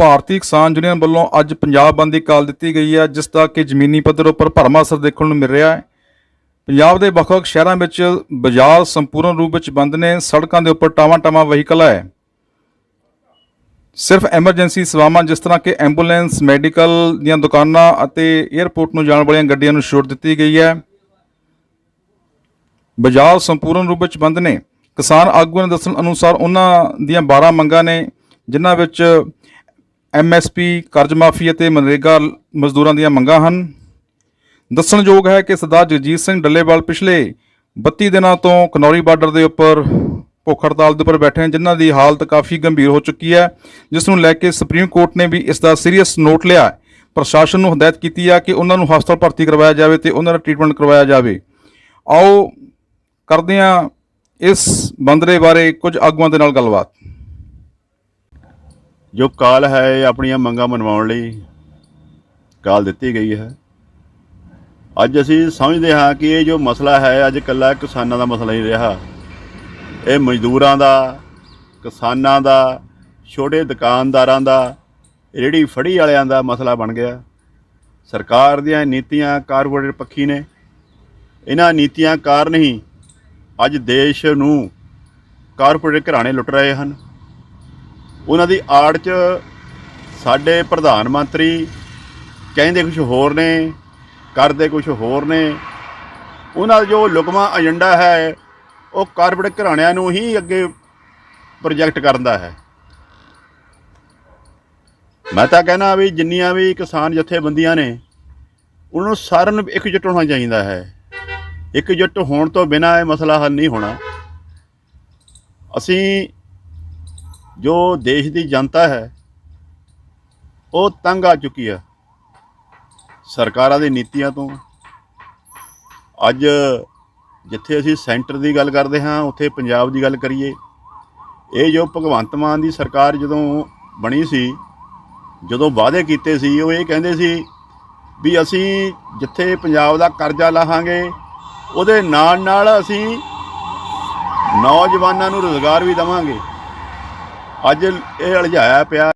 ਭਾਰਤੀ ਕਿਸਾਨ ਯੂਨੀਅਨ ਵੱਲੋਂ ਅੱਜ ਪੰਜਾਬ ਬੰਦ ਦੀ ਕਾਲ ਦਿੱਤੀ ਗਈ ਹੈ, ਜਿਸ ਦਾ ਕਿ ਜ਼ਮੀਨੀ ਪੱਧਰ ਉੱਪਰ ਭਰਮਾ ਅਸਰ ਦੇਖਣ ਨੂੰ ਮਿਲ ਰਿਹਾ ਹੈ। ਪੰਜਾਬ ਦੇ ਵੱਖ-ਵੱਖ ਸ਼ਹਿਰਾਂ ਵਿੱਚ ਬਾਜ਼ਾਰ ਸੰਪੂਰਨ ਰੂਪ ਵਿੱਚ ਬੰਦ ਨੇ, ਸੜਕਾਂ ਦੇ ਉੱਪਰ ਟਾਵਾਂ-ਟਾਵਾਂ ਵਹੀਕਲ ਹੈ। ਸਿਰਫ ਐਮਰਜੈਂਸੀ ਸੇਵਾਵਾਂ, ਜਿਸ ਤਰ੍ਹਾਂ ਕਿ ਐਂਬੂਲੈਂਸ, ਮੈਡੀਕਲ ਦੀਆਂ ਦੁਕਾਨਾਂ ਅਤੇ 에ਅਰਪੋਰਟ ਨੂੰ ਜਾਣ ਵਾਲੀਆਂ ਗੱਡੀਆਂ ਨੂੰ ਛੋਟ ਦਿੱਤੀ ਗਈ ਹੈ। ਬਾਜ਼ਾਰ ਸੰਪੂਰਨ ਰੂਪ ਵਿੱਚ ਬੰਦ ਨੇ। ਕਿਸਾਨ ਆਗੂਆਂ ਦੇ ਦੱਸਣ ਅਨੁਸਾਰ, ਉਹਨਾਂ ਦੀਆਂ 12 ਮੰਗਾਂ ਨੇ, ਜਿਨ੍ਹਾਂ ਵਿੱਚ ਐਮਐਸਪੀ ਕਰਜ਼ ਮਾਫੀ ਅਤੇ ਮਨਰੇਗਾ ਮਜ਼ਦੂਰਾਂ ਦੀਆਂ ਮੰਗਾਂ ਹਨ। ਦੱਸਣਯੋਗ ਹੈ ਕਿ ਸਰਦਾਰ ਜਗਜੀਤ ਸਿੰਘ ਡੱਲੇਵਾਲ ਪਿਛਲੇ 32 ਦਿਨਾਂ ਤੋਂ ਕਨੌਰੀ ਬਾਰਡਰ ਦੇ ਉੱਪਰ ਭੁੱਖ ਹੜਤਾਲ ਦੇ ਉੱਪਰ ਬੈਠੇ ਹਨ, ਜਿਨ੍ਹਾਂ ਦੀ ਹਾਲਤ ਕਾਫੀ ਗੰਭੀਰ ਹੋ ਚੁੱਕੀ ਹੈ। ਜਿਸ ਨੂੰ ਲੈ ਕੇ ਸੁਪਰੀਮ ਕੋਰਟ ਨੇ ਵੀ ਇਸ ਦਾ ਸੀਰੀਅਸ ਨੋਟ ਲਿਆ ਪ੍ਰਸ਼ਾਸਨ ਨੂੰ ਹਦਾਇਤ ਕੀਤੀ ਹੈ ਕਿ ਉਹਨਾਂ ਨੂੰ ਹਸਪਤਾਲ ਭਰਤੀ ਕਰਵਾਇਆ ਜਾਵੇ ਤੇ ਉਹਨਾਂ ਦਾ ਟ੍ਰੀਟਮੈਂਟ ਕਰਵਾਇਆ ਜਾਵੇ। ਆਓ ਕਰਦੇ ਹਾਂ ਇਸ ਬੰਦਰੇ ਬਾਰੇ ਕੁਝ ਆਗੂਆਂ ਦੇ ਨਾਲ ਗੱਲਬਾਤ। ਜੋ ਕਾਲ ਹੈ ਇਹ ਆਪਣੀਆਂ ਮੰਗਾਂ ਮਨਵਾਉਣ ਲਈ ਕਾਲ ਦਿੱਤੀ ਗਈ ਹੈ। ਅੱਜ ਅਸੀਂ ਸਮਝਦੇ ਹਾਂ ਕਿ ਇਹ ਜੋ ਮਸਲਾ ਹੈ, ਅੱਜ ਕੱਲਾ ਕਿਸਾਨਾਂ ਦਾ ਮਸਲਾ ਹੀ ਰਿਹਾ। ਇਹ ਮਜ਼ਦੂਰਾਂ ਦਾ, ਕਿਸਾਨਾਂ ਦਾ, ਛੋਟੇ ਦੁਕਾਨਦਾਰਾਂ ਦਾ, ਰੇੜੀ ਫੜੀ ਵਾਲਿਆਂ ਦਾ ਮਸਲਾ ਬਣ ਗਿਆ। ਸਰਕਾਰ ਦੀਆਂ ਨੀਤੀਆਂ ਕਾਰਪੋਰੇਟ ਪੱਖੀ ਨੇ। ਇਹਨਾਂ ਨੀਤੀਆਂ ਕਾਰਨ ਹੀ ਅੱਜ ਦੇਸ਼ ਨੂੰ ਕਾਰਪੋਰੇਟ ਘਰਾਣੇ ਲੁੱਟ ਰਹੇ ਹਨ। ਉਹਨਾਂ ਦੀ ਆੜ 'ਚ ਸਾਡੇ ਪ੍ਰਧਾਨ ਮੰਤਰੀ ਕਹਿੰਦੇ ਕੁਝ ਹੋਰ ਨੇ, ਕਰਦੇ ਕੁਝ ਹੋਰ ਨੇ। ਉਹਨਾਂ ਦਾ ਜੋ ਲੁਕਮਾ ਏਜੰਡਾ ਹੈ, ਉਹ ਕਾਰਪੋਰੇਟ ਘਰਾਣਿਆਂ ਨੂੰ ਹੀ ਅੱਗੇ ਪ੍ਰੋਜੈਕਟ ਕਰਨ ਦਾ ਹੈ। ਮੈਂ ਤਾਂ ਕਹਿਣਾ ਵੀ ਜਿੰਨੀਆਂ ਵੀ ਕਿਸਾਨ ਜਥੇਬੰਦੀਆਂ ਨੇ, ਉਹਨਾਂ ਨੂੰ ਸਾਰਿਆਂ ਨੂੰ ਇਕਜੁੱਟ ਹੋਣਾ ਚਾਹੀਦਾ ਹੈ। ਇਕਜੁੱਟ ਹੋਣ ਤੋਂ ਬਿਨਾਂ ਇਹ ਮਸਲਾ ਹੱਲ ਨਹੀਂ ਹੋਣਾ। ਅਸੀਂ ਜੋ ਦੇਸ਼ ਦੀ ਜਨਤਾ ਹੈ, ਉਹ ਤੰਗ ਆ ਚੁੱਕੀ ਆ ਸਰਕਾਰਾਂ ਦੀ ਨੀਤੀਆਂ ਤੋਂ। ਅੱਜ ਜਿੱਥੇ ਅਸੀਂ ਸੈਂਟਰ ਦੀ ਗੱਲ ਕਰਦੇ ਹਾਂ, ਉੱਥੇ ਪੰਜਾਬ ਦੀ ਗੱਲ ਕਰੀਏ। ਇਹ ਜੋ ਭਗਵੰਤ ਮਾਨ ਦੀ ਸਰਕਾਰ ਜਦੋਂ ਬਣੀ ਸੀ, ਜਦੋਂ ਵਾਅਦੇ ਕੀਤੇ ਸੀ, ਉਹ ਇਹ ਕਹਿੰਦੇ ਸੀ ਵੀ ਅਸੀਂ ਜਿੱਥੇ ਪੰਜਾਬ ਦਾ ਕਰਜ਼ਾ ਲਾਹਾਂਗੇ, ਉਹਦੇ ਨਾਲ ਨਾਲ ਅਸੀਂ ਨੌਜਵਾਨਾਂ ਨੂੰ ਰੋਜ਼ਗਾਰ ਵੀ ਦੇਵਾਂਗੇ। ਅੱਜ ਇਹ ਅਲਝਾਇਆ ਪਿਆ